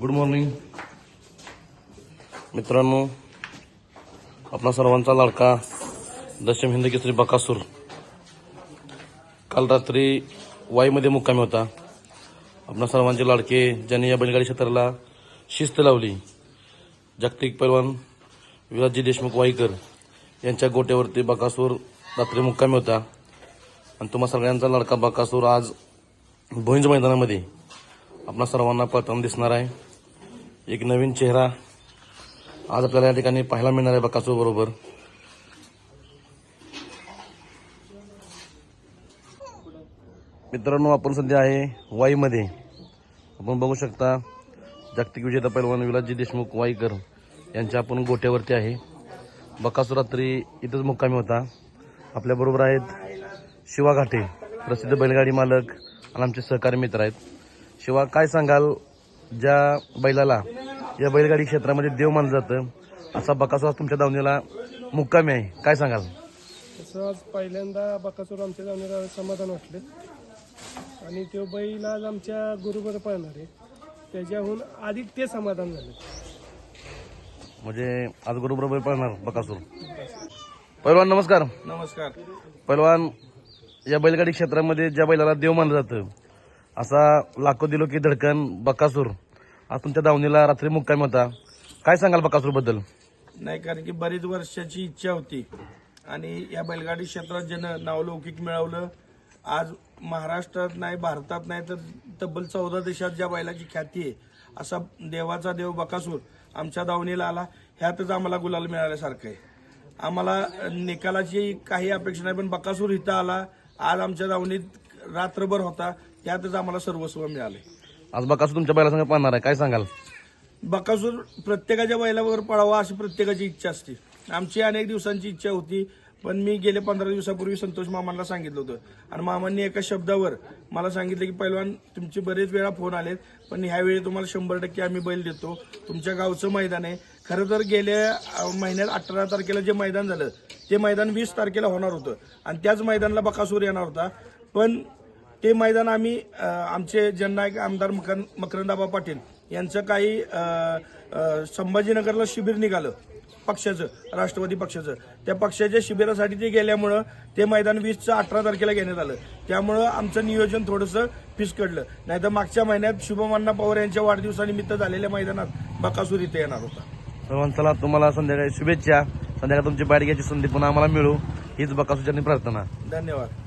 Good morning मित्रांनो आपला सर्वांचा लाडका दशम हिंद केसरी बकासूर. काल रात्री वाईमध्ये मुक्कामी होता. आपणा सर्वांचे लाडके ज्यांनी या बैलगाडी क्षेत्राला शिस्त लावली. जागतिक पैलवान विराजी देशमुख वाईकर यांच्या गोट्यावरती बकासूर रात्री मुक्कामी होता. आणि तुम्हा सगळ्यांचा लाडका बकासूर आज भोईंज मैदानामध्ये आपणा सर्वांना प्रथम दिसणार आहे. एक नवीन चेहरा आज आपल्याला या ठिकाणी पाहायला मिळणार आहे बकासूर बरोबर. मित्रांनो आपण सध्या आहे वाईमध्ये. आपण बघू शकता जागतिक विजेता पैलवान विलासजी देशमुख वाईकर यांच्या आपण गोट्यावरती आहे. बकासूर रात्री इथंच मुक्कामी होता. आपल्याबरोबर आहेत शिवा घाटे प्रसिद्ध बैलगाडी मालक आणि आमचे सहकारी मित्र आहेत. शिवा काय सांगाल ज्या बैलाला या बैलगाडी क्षेत्रामध्ये देव मानलं जातं? असा बकासूर आज तुमच्या दावणीला मुक्कामी आहे. काय सांगाल? तसं आज पहिल्यांदा बकासूर आमच्या जाण्याला समाधान वाटले. आणि तो बैल आज आमच्या गुरुबर पळणार आहे. त्याच्याहून अधिक ते समाधान झाले. म्हणजे आज बरोबर पळणार बकासूर. पैलवान नमस्कार. नमस्कार. पैलवान या बैलगाडी क्षेत्रामध्ये ज्या बैलाला देव मानलं जातं असा लाखो दिलो की धडकन बकासूर. आज तुमच्या दावणीला रात्री मुक्कामी होता. काय सांगाल बकासूरबद्दल नाही कारण की बरीच वर्षाची इच्छा होती. आणि या बैलगाडी क्षेत्रात ज्यानं नावलौकिक मिळवलं आज महाराष्ट्रात नाही भारतात नाही तर तब्बल चौदा देशात ज्या बैलाची ख्याती आहे असा देवाचा देव बकासूर आमच्या दावणीला आला. ह्यातच आम्हाला गुलाल मिळाल्यासारखं आहे. आम्हाला निकालाची काही अपेक्षा नाही पण बकासूर इथं आला. आज आमच्या दावणीत रात्रभर होता. त्यातच आम्हाला सर्वस्व मिळाले. आज बकासूर तुमच्या बैलासंग पाहणार आहे काय सांगाल? बकासूर प्रत्येकाच्या बैलावर पळावा अशी प्रत्येकाची इच्छा असते. आमची अनेक दिवसांची इच्छा होती पण मी गेले पंधरा दिवसापूर्वी संतोष मामांना सांगितलं होतं. आणि मामांनी एका शब्दावर मला सांगितलं की पैलवान तुमचे बरेच वेळा फोन आलेत पण ह्यावेळी तुम्हाला शंभर टक्के आम्ही बैल देतो. तुमच्या गावचं मैदान आहे. खरं तर गेल्या महिन्यात अठरा तारखेला जे मैदान झालं ते मैदान वीस तारखेला होणार होतं. आणि त्याच मैदानाला बकासूर येणार होता. पण ते मैदान आम्ही आमचे जननायक आमदार मकर मकरंदाबा पाटील यांचं काही संभाजीनगरला शिबिर निघालं पक्षाचं राष्ट्रवादी पक्षाचं. त्या पक्षाच्या शिबिरासाठी ते गेल्यामुळं ते मैदान वीसचं अठरा तारखेला घेण्यात आलं. त्यामुळं आमचं नियोजन थोडंसं फिसकडलं नाहीतर मागच्या महिन्यात शुभमण्णा पवार यांच्या वाढदिवसानिमित्त झालेल्या मैदानात बकासूर इथे येणार होता. सर्वांना चला तुम्हाला संध्याकाळी शुभेच्छा. संध्याकाळी तुमची बाहेर घ्यायची संधी पुन्हा आम्हाला मिळू. हीच बकासूरच्या प्रार्थना. धन्यवाद.